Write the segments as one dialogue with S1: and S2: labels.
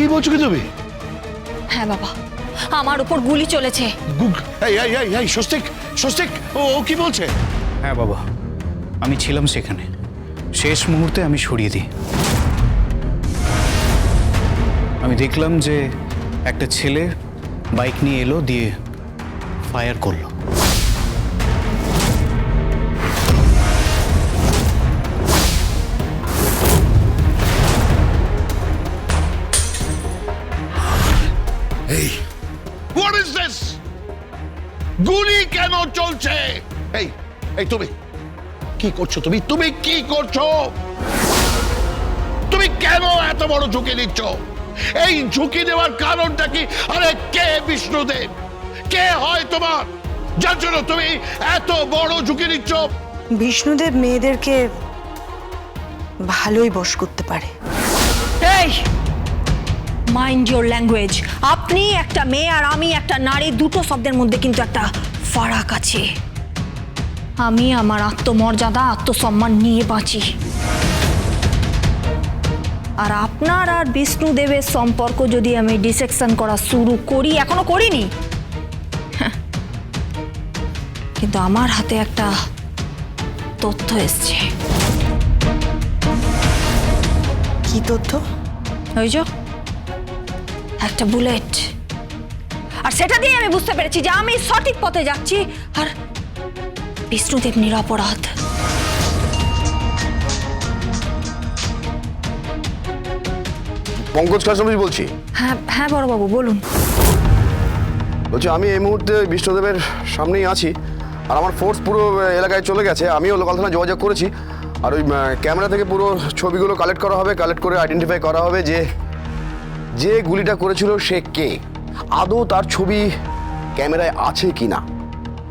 S1: কি বলছো কি তুমি?
S2: হ্যাঁ বাবা। আমার উপর গুলি চলেছে।
S1: গুগ এই এই এই এই স্বস্তিক স্বস্তিক ও ও কি বলছে?
S3: হ্যাঁ বাবা। আমি ছিলাম সেখানে। শেষ মুহূর্তে আমি সরিয়ে দিই। আমি দেখলাম যে একটা ছেলে বাইক নিয়ে এলো দিয়ে ফায়ার করল।
S1: হোয়াট ইজ দিস গুলি কেন চলছে? এই এই তুমি কি করছ তুমি? তুমি কি করছ? তুমি কেন এত বড় ঝুঁকি নিচ্ছ? এই ঝুঁকি নেওয়ার কারণটা কি? আরে কে বিষ্ণুদেব? কে হয় তোমার? যার জন্য তুমি এত বড় ঝুঁকি নিচ্ছ?
S4: বিষ্ণুদেব মেয়েদেরকে ভালোই বশ করতে পারে।
S2: এই মাইন্ড ইওর ল্যাঙ্গুয়েজ আপনি একটা মেয়ে আর আমি একটা নারী দুটো শব্দের মধ্যে কিন্তু একটা ফারাক আছে। আমি আমার আত্মমর্যাদা আত্মসম্মান নিয়ে বাঁচি। আর আপনার আর বিষ্ণুদেবের সম্পর্ক যদি আমি ডিসেকশন করা শুরু করি এখনও করিনি? হ্যাঁ। কিন্তু আমার হাতে একটা তথ্য এসছে।
S4: কি তথ্য?
S2: ওই যে একটা বুলেট। আর সেটা দিয়ে আমি বুঝতে পেরেছি যে আমি সঠিক পথে যাচ্ছি আর বিষ্ণুদেব নিরপরাধ।
S5: পঙ্কজ কাশ্মীর বলছি।
S2: হ্যাঁ হ্যাঁ বড়বাবু বলুন।
S5: বলছি আমি এই মুহূর্তে বিষ্ণুদেবের সামনেই আছি আর আমার ফোর্স পুরো এলাকায় চলে গেছে। আমিও লোকাল থানায় যোগাযোগ করেছি। আর ওই ক্যামেরা থেকে পুরো ছবিগুলো কালেক্ট করা হবে কালেক্ট করে আইডেন্টিফাই করা হবে যে যে গুলিটা করেছিল সে কে? আদৌ তার ছবি ক্যামেরায় আছে কি না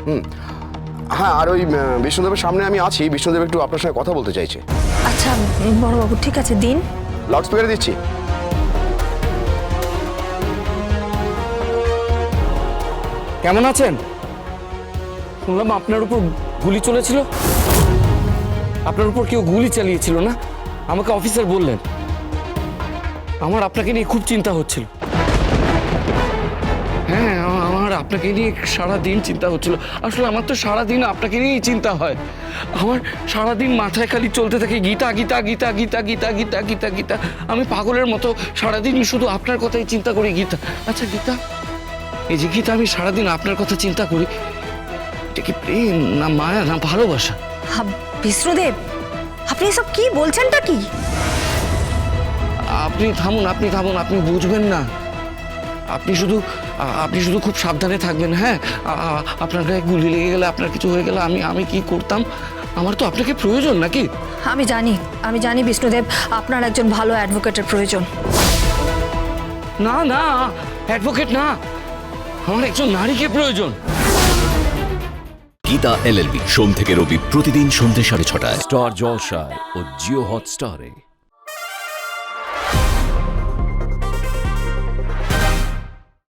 S5: হুম। হ্যাঁ আর ওই বিষ্ণুদেবের সামনে আমি আছি। বিষ্ণুদেব একটু আপনার সঙ্গে কথা বলতে চাইছে।
S2: আচ্ছা বড়বাবু ঠিক আছে দিন।
S5: লাউড স্পিকারে দিচ্ছি।
S6: কেমন আছেন? শুনলাম আপনার উপর গুলি চলেছিল। আপনার উপর কেউ গুলি চালিয়েছিল না? আমাকে অফিসার বললেন। আমার আপনাকে নিয়ে খুব চিন্তা হচ্ছিল। হ্যাঁ আমার আপনাকে নিয়ে সারা দিন চিন্তা হচ্ছিল। আসলে আমার তো সারা দিন আপনাকে নিয়েই চিন্তা হয়। আমার সারা দিন মাথায় খালি চলতে থাকে গীতা গীতা গীতা গীতা গীতা গীতা গীতা গীতা। আমি পাগলের মতো সারাদিনই শুধু আপনার কথাই চিন্তা করি, গীতা। আচ্ছা গীতা, এই যে গীতা, আমি সারাদিন আপনার কথা চিন্তা করি। এটা কি প্রেম না মায়া না ভালোবাসা?
S2: বিষ্ণুদেব, আপনি এসব কি বলছেনটা কি?
S6: আপনি থামুন আপনি থামুন আপনি বুঝবেন না। আপনি শুধু আপনি শুধু খুব সাবধানে থাকবেন হ্যাঁ? আপনার গায়ে গুলি লেগে গেলে আপনার কিছু হয়ে গেলে আমি আমি কি করতাম? আমার তো আপনাকে প্রয়োজন নাকি?
S2: আমি জানি আমি জানি বিষ্ণুদেব আপনার একজন ভালো অ্যাডভোকেটের প্রয়োজন।
S6: না না অ্যাডভোকেট না আমার একজন নারীকে প্রয়োজন।
S7: গীতা এলএলবি সোম থেকে রবি প্রতিদিন সন্ধ্যে সাড়ে ছটায়।
S8: স্টার জলসায় ও জিও হটস্টারে।